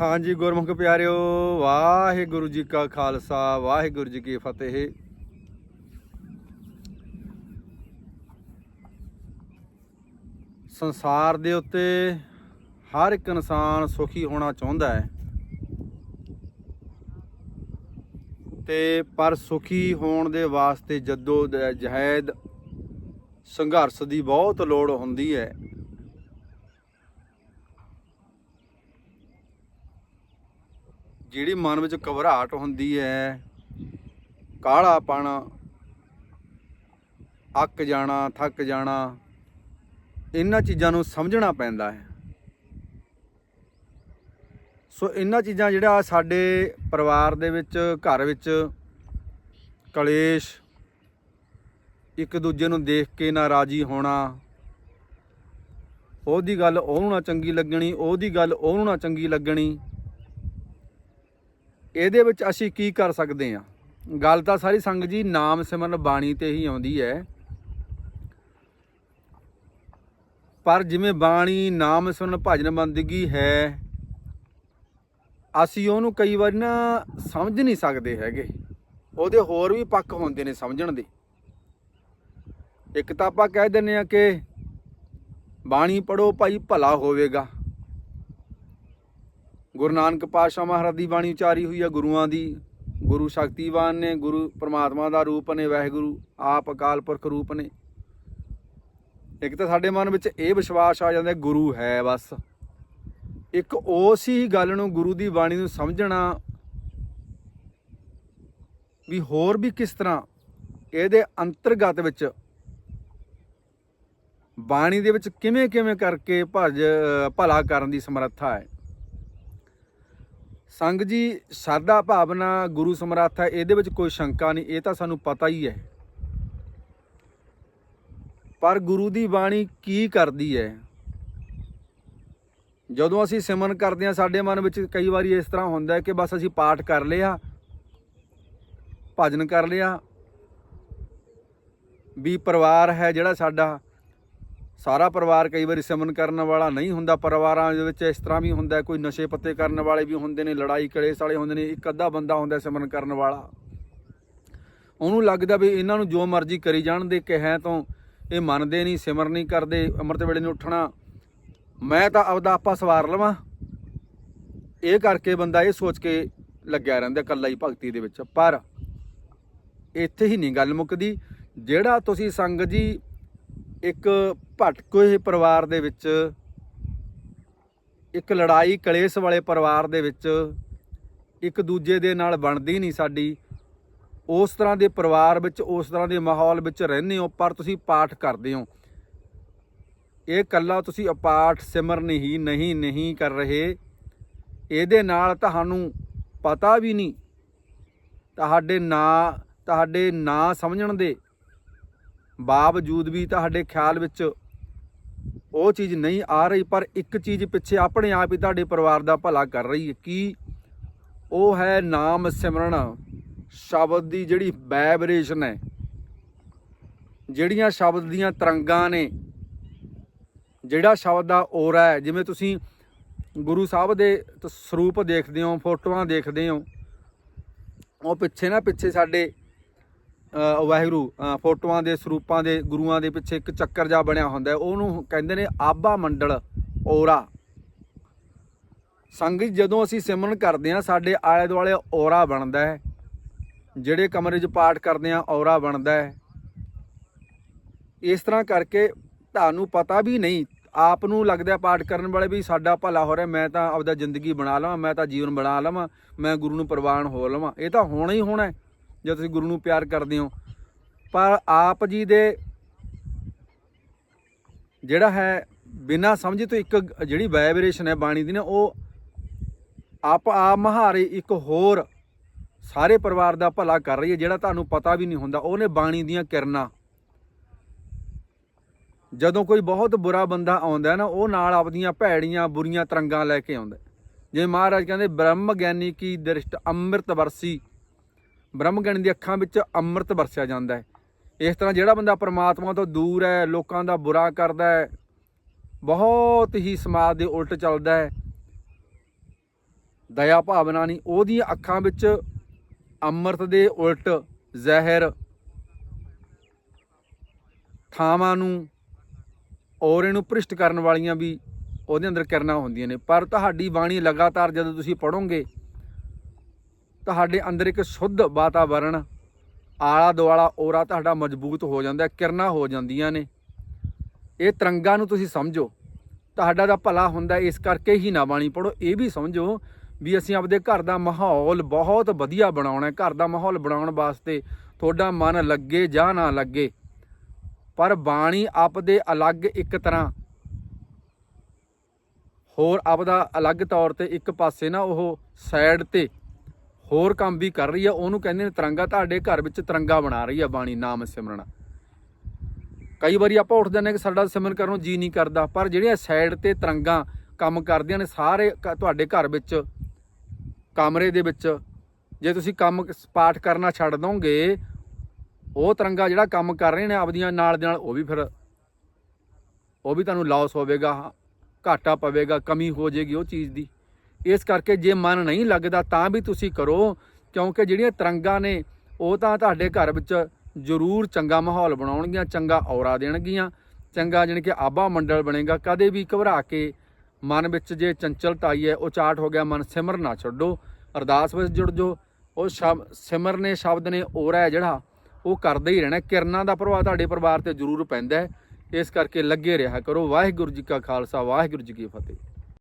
ਹਾਂਜੀ, ਗੁਰਮੁਖ ਪਿਆਰਿਓ, ਵਾਹਿਗੁਰੂ ਜੀ ਕਾ ਖਾਲਸਾ, ਵਾਹਿਗੁਰੂ ਜੀ ਕੀ ਫਤਿਹ। ਸੰਸਾਰ ਦੇ ਉੱਤੇ ਹਰ ਇੱਕ ਇਨਸਾਨ ਸੁਖੀ ਹੋਣਾ ਚਾਹੁੰਦਾ ਹੈ। ਤੇ ਪਰ ਸੁਖੀ ਹੋਣ ਦੇ ਵਾਸਤੇ ਜੱਦੋ ਜਹਿਦ, ਸੰਘਰਸ਼ ਦੀ ਬਹੁਤ ਲੋੜ ਹੁੰਦੀ ਹੈ। ਜਿਹੜੀ ਮਨ ਵਿੱਚ ਘਬਰਾਹਟ ਹੁੰਦੀ ਹੈ ਕਾਲਾ ਕਾਲਾਪਣ, ਅੱਕ ਜਾਣਾ, ਥੱਕ ਜਾਣਾ, ਇਹਨਾਂ ਚੀਜ਼ਾਂ ਨੂੰ ਸਮਝਣਾ ਪੈਂਦਾ ਹੈ। ਸੋ ਇਹਨਾਂ ਚੀਜ਼ਾਂ ਜਿਹੜਾ ਸਾਡੇ ਪਰਿਵਾਰ ਦੇ ਵਿੱਚ, ਘਰ ਵਿੱਚ ਕਲੇਸ਼, ਇੱਕ ਦੂਜੇ ਨੂੰ ਦੇਖ ਕੇ ਨਾਰਾਜ਼ੀ ਹੋਣਾ, ਉਹਦੀ ਗੱਲ ਉਹਨੂੰ ਨਾ ਚੰਗੀ ਲੱਗਣੀ, ਉਹਦੀ ਗੱਲ ਉਹਨੂੰ ਨਾ ਚੰਗੀ ਲੱਗਣੀ ਇਹਦੇ ਵਿੱਚ ਅਸੀਂ ਕੀ ਕਰ ਸਕਦੇ ਹਾਂ? ਗੱਲ ਤਾਂ ਸਾਰੀ ਸੰਗ ਜੀ ਨਾਮ ਸਿਮਰਨ ਬਾਣੀ ਤੇ ਹੀ ਆਉਂਦੀ ਹੈ। ਪਰ ਜਿਵੇਂ ਬਾਣੀ ਨਾਮ ਸਿਮਰਨ ਭਜਨ ਬੰਦਗੀ ਹੈ, ਅਸੀਂ ਉਹਨੂੰ ਕਈ ਵਾਰ ਨਾ ਸਮਝ ਨਹੀਂ ਸਕਦੇ ਹੈਗੇ। ਉਹਦੇ ਹੋਰ ਵੀ ਪੱਖ ਹੁੰਦੇ ਨੇ ਸਮਝਣ ਦੇ। ਇੱਕ ਤਾਂ ਆਪਾਂ ਕਹਿ ਦਿੰਨੇ ਆ ਕਿ ਬਾਣੀ ਪੜੋ ਭਾਈ ਭਲਾ ਹੋਵੇਗਾ। ਗੁਰੂ ਨਾਨਕ ਪਾਤਸ਼ਾਹ ਮਹਾਰਾਜ ਦੀ ਬਾਣੀ ਉਚਾਰੀ ਹੋਈ ਹੈ ਗੁਰੂਆਂ ਦੀ, ਗੁਰੂ ਸ਼ਕਤੀਵਾਨ ਨੇ, ਗੁਰੂ ਪਰਮਾਤਮਾ ਦਾ ਰੂਪ ਨੇ, ਵਾਹਿਗੁਰੂ ਆਪ ਅਕਾਲ ਪੁਰਖ ਰੂਪ ਨੇ। ਇੱਕ ਤਾਂ ਸਾਡੇ ਮਨ ਵਿੱਚ ਇਹ ਵਿਸ਼ਵਾਸ ਆ ਜਾਂਦਾ, ਗੁਰੂ ਹੈ ਬਸ। ਇੱਕ ਉਸ ਹੀ ਗੱਲ ਨੂੰ ਗੁਰੂ ਦੀ ਬਾਣੀ ਨੂੰ ਸਮਝਣਾ ਵੀ ਹੋਰ ਵੀ ਕਿਸ ਤਰ੍ਹਾਂ ਇਹਦੇ ਅੰਤਰਗਤ ਵਿੱਚ ਬਾਣੀ ਦੇ ਵਿੱਚ ਕਿਵੇਂ ਕਿਵੇਂ ਕਰਕੇ ਭਜ, ਭਲਾ ਕਰਨ ਦੀ ਸਮਰੱਥਾ ਹੈ। ਸੰਗ ਜੀ ਸਾਦਾ ਭਾਵਨਾ ਗੁਰੂ ਸਮਰੱਥ ਹੈ, ਇਹਦੇ ਵਿੱਚ ਕੋਈ ਸ਼ੰਕਾ ਨਹੀਂ, ਇਹ ਤਾਂ ਸਾਨੂੰ ਪਤਾ ਹੀ ਹੈ। ਪਰ ਗੁਰੂ ਦੀ ਬਾਣੀ ਕੀ ਕਰਦੀ ਹੈ? ਜਦੋਂ ਅਸੀਂ ਸਿਮਰਨ ਕਰਦੇ ਹਾਂ, ਸਾਡੇ ਮਨ ਵਿੱਚ ਕਈ ਵਾਰੀ ਇਸ ਤਰ੍ਹਾਂ ਹੁੰਦਾ ਹੈ ਕਿ ਬਸ ਅਸੀਂ ਪਾਠ ਕਰ ਲਿਆ, ਭਜਨ ਕਰ ਲਿਆ, ਵੀ ਪਰਿਵਾਰ ਹੈ ਜਿਹੜਾ ਸਾਡਾ ਸਾਰਾ ਪਰਿਵਾਰ ਕਈ ਵਾਰੀ ਸਿਮਰਨ ਕਰਨ ਵਾਲਾ ਨਹੀਂ ਹੁੰਦਾ, ਪਰਿਵਾਰਾਂ ਦੇ ਵਿੱਚ ਇਸ ਤਰ੍ਹਾਂ ਵੀ ਹੁੰਦਾ ਕੋਈ ਨਸ਼ੇ ਪੱਤੇ ਕਰਨ ਵਾਲੇ ਵੀ ਹੁੰਦੇ ਨੇ, ਲੜਾਈ ਕਲੇਸ਼ ਵਾਲੇ ਹੁੰਦੇ ਨੇ, ਇੱਕ ਅੱਧਾ ਬੰਦਾ ਹੁੰਦਾ ਸਿਮਰਨ ਕਰਨ ਵਾਲਾ। ਉਹਨੂੰ ਲੱਗਦਾ ਵੀ ਇਹਨਾਂ ਨੂੰ ਜੋ ਮਰਜ਼ੀ ਕਰੀ ਜਾਣ ਦੇ ਕਹਿ ਤੋਂ ਇਹ ਮੰਨਦੇ ਨਹੀਂ, ਸਿਮਰਨ ਨਹੀਂ ਕਰਦੇ, ਅੰਮ੍ਰਿਤ ਵੇਲੇ ਨੂੰ ਉੱਠਣਾ। ਮੈਂ ਤਾਂ ਆਪਦਾ ਆਪਾ ਸਵਾਰ ਲਵਾਂ। ਇਹ ਕਰਕੇ ਬੰਦਾ ਇਹ ਸੋਚ ਕੇ ਲੱਗਿਆ ਰਹਿੰਦਾ ਇਕੱਲਾ ਹੀ ਭਗਤੀ ਦੇ ਵਿੱਚ। ਪਰ ਇੱਥੇ ਹੀ ਨਹੀਂ ਗੱਲ ਮੁੱਕਦੀ। ਜਿਹੜਾ ਤੁਸੀਂ ਸੰਗ ਜੀ ਇੱਕ ਭਟਕੇ ਹੋਏ ਪਰਿਵਾਰ ਦੇ ਵਿੱਚ, ਇੱਕ ਲੜਾਈ ਕਲੇਸ਼ ਵਾਲੇ ਪਰਿਵਾਰ ਦੇ ਵਿੱਚ ਇੱਕ ਦੂਜੇ ਦੇ ਨਾਲ ਬਣਦੀ ਨਹੀਂ ਸਾਡੀ। ਉਸ ਤਰ੍ਹਾਂ ਦੇ ਪਰਿਵਾਰ ਵਿੱਚ, ਉਸ ਤਰ੍ਹਾਂ ਦੇ ਮਾਹੌਲ ਵਿੱਚ ਰਹਿੰਦੇ ਹੋ, ਪਰ ਤੁਸੀਂ ਪਾਠ ਕਰਦੇ ਹੋ। ਇਹ ਕੱਲਾ ਤੁਸੀਂ ਅਪਾਠ ਸਿਮਰਨ ਹੀ ਨਹੀਂ ਨਹੀਂ ਕਰ ਰਹੇ। ਇਹਦੇ ਨਾਲ ਤੁਹਾਨੂੰ ਪਤਾ ਵੀ ਨਹੀਂ। ਤੁਹਾਡੇ ਨਾਂ ਤੁਹਾਡੇ ਨਾਂ ਸਮਝਣ ਦੇ ਬਾਵਜੂਦ ਵੀ ਤੁਹਾਡੇ ਖਿਆਲ ਵਿੱਚ ਉਹ ਚੀਜ਼ ਨਹੀਂ ਆ ਰਹੀ, ਪਰ ਇੱਕ ਚੀਜ਼ ਪਿੱਛੇ ਆਪਣੇ ਆਪ ਹੀ ਤੁਹਾਡੇ ਪਰਿਵਾਰ ਦਾ ਭਲਾ ਕਰ ਰਹੀ ਹੈ ਕੀ ਉਹ ਹੈ ਨਾਮ ਸਿਮਰਨ ਸ਼ਬਦ ਦੀ ਜਿਹੜੀ ਵਾਈਬ੍ਰੇਸ਼ਨ ਹੈ, ਜਿਹੜੀਆਂ ਸ਼ਬਦ ਦੀਆਂ ਤਰੰਗਾਂ ਨੇ, ਜਿਹੜਾ ਸ਼ਬਦ ਦਾ ਔਰਾ ਹੈ, ਜਿਵੇਂ ਤੁਸੀਂ ਗੁਰੂ ਸਾਹਿਬ ਦੇ ਸਰੂਪ ਦੇਖਦੇ ਹੋ, ਫੋਟੋਆਂ ਦੇਖਦੇ ਹੋ, ਉਹ ਪਿੱਛੇ ਨਾ ਪਿੱਛੇ ਸਾਡੇ ਵਾਹਿਗੁਰੂ ਫੋਟੋਆਂ ਦੇ, ਸਰੂਪਾਂ ਦੇ, ਗੁਰੂਆਂ ਦੇ ਪਿੱਛੇ ਇੱਕ ਚੱਕਰ ਜਾ ਬਣਿਆ ਹੁੰਦਾ ਉਹਨੂੰ ਕਹਿੰਦੇ ਨੇ ਆਬਾ ਮੰਡਲ, ਔਰਾ। ਸੰਗਤ ਜਦੋਂ ਅਸੀਂ ਸਿਮਰਨ ਕਰਦੇ ਹਾਂ, ਸਾਡੇ ਆਲੇ ਦੁਆਲੇ ਔਰਾ ਬਣਦਾ ਹੈ। ਜਿਹੜੇ ਕਮਰੇ 'ਚ ਪਾਠ ਕਰਦੇ ਹਾਂ, ਔਰਾ ਬਣਦਾ ਹੈ। ਇਸ ਤਰ੍ਹਾਂ ਕਰਕੇ ਤੁਹਾਨੂੰ ਪਤਾ ਵੀ ਨਹੀਂ, ਆਪ ਨੂੰ ਲੱਗਦਾ ਪਾਠ ਕਰਨ ਵਾਲੇ ਵੀ ਸਾਡਾ ਭਲਾ ਹੋ ਰਿਹਾ, ਮੈਂ ਤਾਂ ਆਪਦਾ ਜ਼ਿੰਦਗੀ ਬਣਾ ਲਵਾਂ, ਮੈਂ ਤਾਂ ਜੀਵਨ ਬਣਾ ਲਵਾਂ, ਮੈਂ ਗੁਰੂ ਨੂੰ ਪ੍ਰਵਾਨ ਹੋ ਲਵਾਂ। ਇਹ ਤਾਂ ਹੋਣਾ ਹੀ ਹੋਣਾ ਹੈ। ਜੇ ਤੁਸੀਂ ਗੁਰੂ ਨੂੰ ਪਿਆਰ ਕਰਦੇ ਹੋ, ਪਰ ਆਪ ਜੀ ਦੇ ਜਿਹੜਾ ਹੈ, ਬਿਨਾਂ ਸਮਝੇ ਤੋਂ ਇੱਕ ਜਿਹੜੀ ਵਾਈਬ੍ਰੇਸ਼ਨ ਹੈ ਬਾਣੀ ਦੀ ਨਾ, ਉਹ ਆਪ ਆ ਮਹਾਰੇ ਇੱਕ ਹੋਰ ਸਾਰੇ ਪਰਿਵਾਰ ਦਾ ਭਲਾ ਕਰ ਰਹੀ ਹੈ, ਜਿਹੜਾ ਤੁਹਾਨੂੰ ਪਤਾ ਵੀ ਨਹੀਂ ਹੁੰਦਾ ਉਹਨੇ ਬਾਣੀ ਦੀਆਂ ਕਿਰਨਾਂ ਜਦੋਂ ਕੋਈ ਬਹੁਤ ਬੁਰਾ ਬੰਦਾ ਆਉਂਦਾ ਨਾ, ਉਹ ਨਾਲ ਆਪਦੀਆਂ ਭੈੜੀਆਂ ਬੁਰੀਆਂ ਤਰੰਗਾਂ ਲੈ ਕੇ ਆਉਂਦਾ ਹੈ। ਜਿਵੇਂ ਮਹਾਰਾਜ ਕਹਿੰਦੇ, ਬ੍ਰਹਮ ਗਿਆਨੀ ਕੀ ਦ੍ਰਿਸ਼ਟ ਅੰਮ੍ਰਿਤ ਵਰਸੀ ਬ੍ਰਹਮ ਗਿਆਨੀ ਦੀ ਅੱਖਾਂ ਵਿੱਚ ਅੰਮ੍ਰਿਤ ਵਰਸਿਆ ਜਾਂਦਾ ਹੈ। ਇਸ ਤਰ੍ਹਾਂ ਜਿਹੜਾ ਬੰਦਾ ਪਰਮਾਤਮਾ ਤੋਂ ਦੂਰ ਹੈ, ਲੋਕਾਂ ਦਾ ਬੁਰਾ ਕਰਦਾ ਹੈ, ਬਹੁਤ ਹੀ ਸਮਾਜ ਦੇ ਉਲਟ ਚੱਲਦਾ ਹੈ। ਦਇਆ ਭਾਵਨਾ ਨਹੀਂ, ਉਹਦੀਆਂ ਅੱਖਾਂ ਵਿੱਚ ਅੰਮ੍ਰਿਤ ਦੇ ਉਲਟ ਜ਼ਹਿਰ ਥਾਵਾਂ ਨੂੰ, ਔਰ ਇਹਨੂੰ ਭ੍ਰਿਸ਼ਟ ਕਰਨ ਵਾਲੀਆਂ ਵੀ ਉਹਦੇ ਅੰਦਰ ਕਿਰਨਾਂ ਹੁੰਦੀਆਂ ਨੇ। ਪਰ ਤੁਹਾਡੀ ਬਾਣੀ ਲਗਾਤਾਰ ਜਦੋਂ ਤੁਸੀਂ ਪੜੋਗੇ ਤੁਹਾਡੇ ਅੰਦਰ ਇੱਕ ਸ਼ੁੱਧ ਵਾਤਾਵਰਣ ਆਲਾ ਦੁਆਲਾ ਔਰਾ ਤੁਹਾਡਾ ਮਜ਼ਬੂਤ ਹੋ ਜਾਂਦਾ ਹੈ, ਕਿਰਨਾਂ ਹੋ ਜਾਂਦੀਆਂ ਨੇ। ਇਹ ਤਰੰਗਾਂ ਨੂੰ ਤੁਸੀਂ ਸਮਝੋ। ਤੁਹਾਡਾ ਦਾ ਭਲਾ ਹੁੰਦਾ ਇਸ ਕਰਕੇ ਹੀ ਨਾ ਬਾਣੀ ਪੜੋ ਇਹ ਵੀ ਸਮਝੋ ਵੀ ਅਸੀਂ ਆਪਦੇ ਘਰ ਦਾ ਮਾਹੌਲ ਬਹੁਤ ਵਧੀਆ ਬਣਾਉਣਾ ਹੈ। ਘਰ ਦਾ ਮਾਹੌਲ ਬਣਾਉਣ ਵਾਸਤੇ ਤੁਹਾਡਾ ਮਨ ਲੱਗੇ ਜਾਂ ਨਾ ਲੱਗੇ। ਪਰ ਬਾਣੀ ਆਪਦੇ ਅਲੱਗ ਇੱਕ ਤਰ੍ਹਾਂ ਹੋਰ ਆਪਦਾ ਅਲੱਗ ਤੌਰ ਤੇ ਇੱਕ ਪਾਸੇ ਨਾ ਉਹ ਸਾਈਡ ਤੇ ਹੋਰ ਕੰਮ ਵੀ ਕਰ ਰਹੀ ਆ, ਉਹਨੂੰ ਕਹਿੰਦੇ ਨੇ ਤਿਰੰਗਾ, ਤੁਹਾਡੇ ਘਰ ਵਿੱਚ ਤਿਰੰਗਾ ਬਣਾ ਰਹੀ ਆ ਬਾਣੀ, ਨਾਮ ਸਿਮਰਨ। ਕਈ ਵਾਰੀ ਆਪਾਂ ਉੱਠ ਜਾਂਦੇ ਹਾਂ ਕਿ ਸਾਡਾ ਸਿਮਰਨ ਕਰਨ ਨੂੰ ਜੀ ਨਹੀਂ ਕਰਦਾ, ਪਰ ਜਿਹੜੀਆਂ ਸਾਈਡ ਤੇ ਤਿਰੰਗਾ ਕੰਮ ਕਰਦੀਆਂ ਨੇ ਸਾਰੇ ਕ- ਤੁਹਾਡੇ ਘਰ ਵਿੱਚ, ਕਮਰੇ ਦੇ ਵਿੱਚ, ਜੇ ਤੁਸੀਂ ਕੰਮ ਪਾਠ ਕਰਨਾ ਛੱਡ ਦੋਗੇ, ਉਹ ਤਿਰੰਗਾ ਜਿਹੜਾ ਕੰਮ ਕਰ ਰਹੇ ਨੇ ਆਪਦੀਆਂ ਨਾਲ ਦੇ ਨਾਲ, ਉਹ ਵੀ ਫਿਰ, ਉਹ ਵੀ ਤੁਹਾਨੂੰ ਲਾਸ ਹੋਵੇਗਾ, ਘਾਟਾ ਪਵੇਗਾ, ਕਮੀ ਹੋ ਜਾਏਗੀ ਉਹ ਚੀਜ਼ ਦੀ। ਇਸ ਕਰਕੇ ਜੇ ਮਨ ਨਹੀਂ ਲੱਗਦਾ ਤਾਂ ਵੀ ਤੁਸੀਂ ਕਰੋ, ਕਿਉਂਕਿ ਜਿਹੜੀਆਂ ਤਰੰਗਾਂ ਨੇ, ਉਹ ਤਾਂ ਤੁਹਾਡੇ ਘਰ ਵਿੱਚ ਜ਼ਰੂਰ ਚੰਗਾ ਮਾਹੌਲ ਬਣਾਉਣਗੀਆਂ, ਚੰਗਾ ਔਰਾ ਦੇਣਗੀਆਂ, ਚੰਗਾ ਜਾਣੀ ਕਿ ਆਬਾ ਮੰਡਲ ਬਣੇਗਾ, ਕਦੇ ਵੀ ਘਬਰਾ ਕੇ ਮਨ ਵਿੱਚ ਜੇ ਚੰਚਲਤਾ ਆਈ ਹੈ ਉਚਾਟ ਹੋ ਗਿਆ, ਮਨ ਸਿਮਰ ਨਾ ਛੱਡੋ, ਅਰਦਾਸ ਵਿੱਚ ਜੁੜ ਜੋ ਉਹ ਸ਼ਬ, ਸਿਮਰ ਨੇ ਸ਼ਬਦ ਨੇ ਔਰਾ ਹੈ ਜਿਹੜਾ, ਉਹ ਕਰਦੇ ਹੀ ਰਹਿਣਾ, ਕਿਰਨਾਂ ਦਾ ਪ੍ਰਭਾਵ ਤੁਹਾਡੇ ਪਰਿਵਾਰ ਤੇ ਜ਼ਰੂਰ ਪੈਂਦਾ ਹੈ। ਇਸ ਕਰਕੇ ਲੱਗੇ ਰਿਹਾ ਕਰੋ। ਵਾਹਿਗੁਰੂ ਜੀ ਕਾ ਖਾਲਸਾ, ਵਾਹਿਗੁਰੂ ਜੀ ਕੀ ਫਤਿਹ।